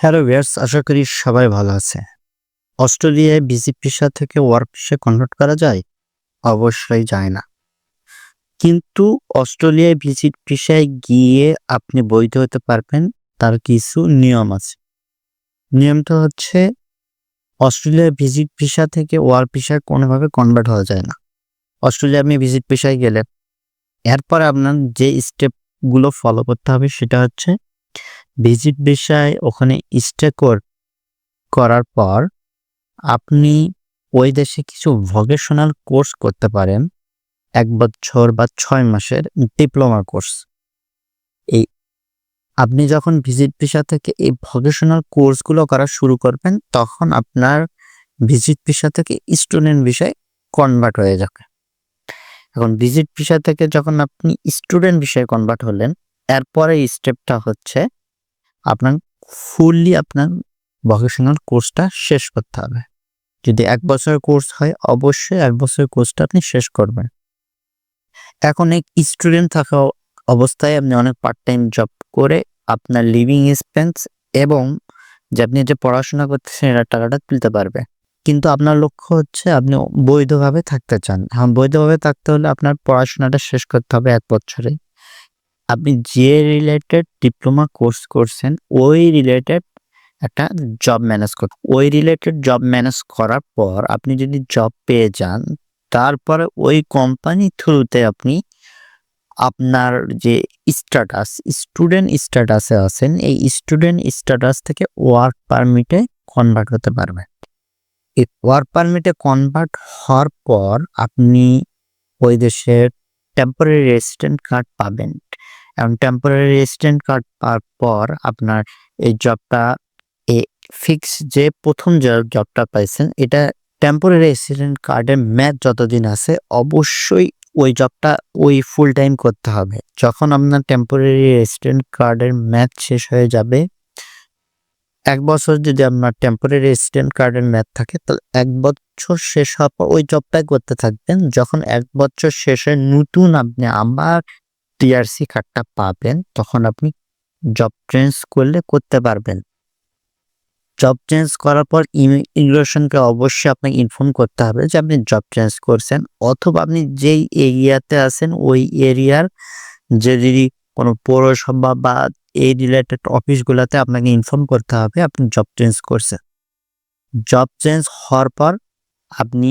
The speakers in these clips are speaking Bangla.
হ্যালো ভিউয়ার্স, আশা করি সবাই ভালো আছে। অস্ট্রেলিয়ায় ভিজিট ভিসা থেকে ওয়ার্ক ভিসা কনভার্ট করা যায়? অবশ্যই যায় না। কিন্তু অস্ট্রেলিয়ায় ভিজিট ভিসায় গিয়ে আপনি বৈধ হতে পারবেন, তার কিছু নিয়ম আছে। নিয়মটা হচ্ছে, অস্ট্রেলিয়ায় ভিজিট ভিসা থেকে ওয়ার্ক ভিসায় কোনোভাবে কনভার্ট হওয়া যায় না। অস্ট্রেলিয়া আপনি ভিজিট ভিসায় গেলেন। এরপর আপনার যে স্টেপগুলো ফলো করতে হবে, সেটা হচ্ছে ভিজিট ভিসায় ওখানে স্টে করার পর আপনি ওই দেশে কিছু ভকেশনাল কোর্স করতে পারেন। এক বছর বা ছয় মাসের ডিপ্লোমা কোর্স এই আপনি যখন ভিজিট ভিসা থেকে এই ভকেশনাল কোর্সগুলো করা শুরু করবেন, তখন আপনার ভিজিট ভিসা থেকে স্টুডেন্ট ভিসায় কনভার্ট হয়ে যাবে। এখন ভিজিট ভিসা থেকে যখন আপনি স্টুডেন্ট বিষয়ে কনভার্ট হলেন এরপরে স্টেপটা হচ্ছে আপনার ফুললি আপনার ভকেশনাল কোর্সটা শেষ করতে হবে। যদি এক বছরের কোর্স হয়, অবশ্যই এক বছরের কোর্সটা আপনি শেষ করবেন। এখন এক স্টুডেন্ট থাকা অবস্থায় আপনি অনেক পার্ট টাইম জব করে আপনার লিভিং এক্সপেন্স এবং যে আপনি যে পড়াশোনা করতেছেন, এটার টাকাটা তুলতে পারবে। কিন্তু আপনার লক্ষ্য হচ্ছে আপনি বৈধভাবে থাকতে চান। হ্যাঁ বৈধভাবে থাকতে হলে আপনার পড়াশোনাটা শেষ করতে হবে এক বছরে। আপনি যে রিলেটেড ডিপ্লোমা কোর্স করছেন, ওই রিলেটেড একটা জব ম্যানেজ করতে ওই রিলেটেড জব ম্যানেজ করার পর আপনি যদি জব পেয়ে যান, তারপরে ওই কোম্পানি থ্রুতে আপনি আপনার যে স্ট্যাটাস স্টুডেন্ট স্ট্যাটাসে আছেন, এই স্টুডেন্ট স্ট্যাটাস থেকে ওয়ার্ক পারমিটে কনভার্ট হতে পারবেন। এই ওয়ার্ক পারমিটে কনভার্ট হওয়ার পর আপনি ওই দেশের টেম্পোরারি রেসিডেন্ট কার্ড পাবেন। এবং টেম্পোরারি রেসিডেন্ট কার্ড পাওয়ার পর আপনার এই জবটা এ ফিক্স যে প্রথম জবটা পাইছেন, এটা টেম্পোরারি রেসিডেন্ট কার্ডের ম্যাচ যতদিন আছে, অবশ্যই ওই জবটা ওই ফুল টাইম করতে হবে। যখন আপনার টেম্পোরারি রেসিডেন্ট কার্ডের ম্যাচ শেষ হয়ে যাবে, এক বছর যদি আপনার টেম্পোরারি রেসিডেন্ট কার্ডের ম্যাচ থাকে, তাহলে এক বছর শেষ হওয়ার পর ওই জবটাই করতে থাকবেন। যখন এক বছর শেষে নতুন আপনি আবার টিআরসি কার্ডটা পাবেন, তখন আপনি জব চেঞ্জ করলে করতে পারবেন। জব চেঞ্জ করার পর ইমিগ্রেশনকে অবশ্যই আপনাকে ইনফর্ম করতে হবে যে আপনি জব চেঞ্জ করছেন, অথবা আপনি যেই এরিয়াতে আছেন, ওই এরিয়ার যদি কোনো পৌরসভা বা এই রিলেটেড অফিসগুলোতে আপনাকে ইনফর্ম করতে হবে, আপনি জব চেঞ্জ করছেন। জব চেঞ্জ হওয়ার পর আপনি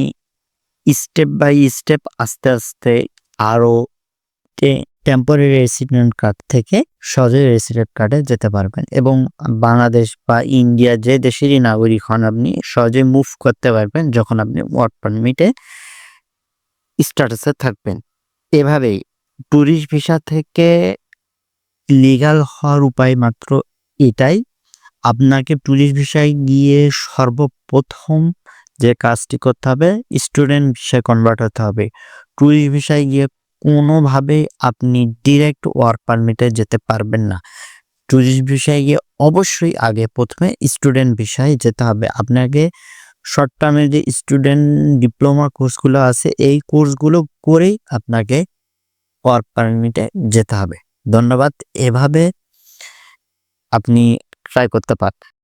স্টেপ বাই স্টেপ আস্তে আস্তে আরও টেম্পোরারি রেসিডেন্ট কার্ড থেকে সহজে রেসিডেন্ট কার্ডে যেতে পারবেন এবং বাংলাদেশ বা ইন্ডিয়া যে দেশেরই নাগরিক হন, আপনি সহজে মুভ করতে পারবেন যখন আপনি ওয়ার্ক পারমিটে স্ট্যাটাসে থাকবেন। এভাবেই ট্যুরিস্ট ভিসা থেকে লিগাল হওয়ার উপায় মাত্র এটাই। আপনাকে ট্যুরিস্ট ভিসায় গিয়ে সর্বপ্রথম যে কাজটি করতে হবে স্টুডেন্ট ভিসায় কনভার্ট হতে হবে। ট্যুরিস্ট ভিসায় গিয়ে কোনোভাবে আপনি ডিরেক্ট ওয়ার্ক পারমিটে যেতে পারবেন না। ট্যুরিস্ট ভিসায় গিয়ে অবশ্যই আগে প্রথমে স্টুডেন্ট ভিসায় যেতে হবে। আপনাকে শর্ট টার্মের যে স্টুডেন্ট ডিপ্লোমা কোর্সগুলো আছে, এই কোর্সগুলো করেই আপনাকে ওয়ার্ক পারমিটে যেতে হবে। ধন্যবাদ। এভাবে আপনি ট্রাই করতে পারেন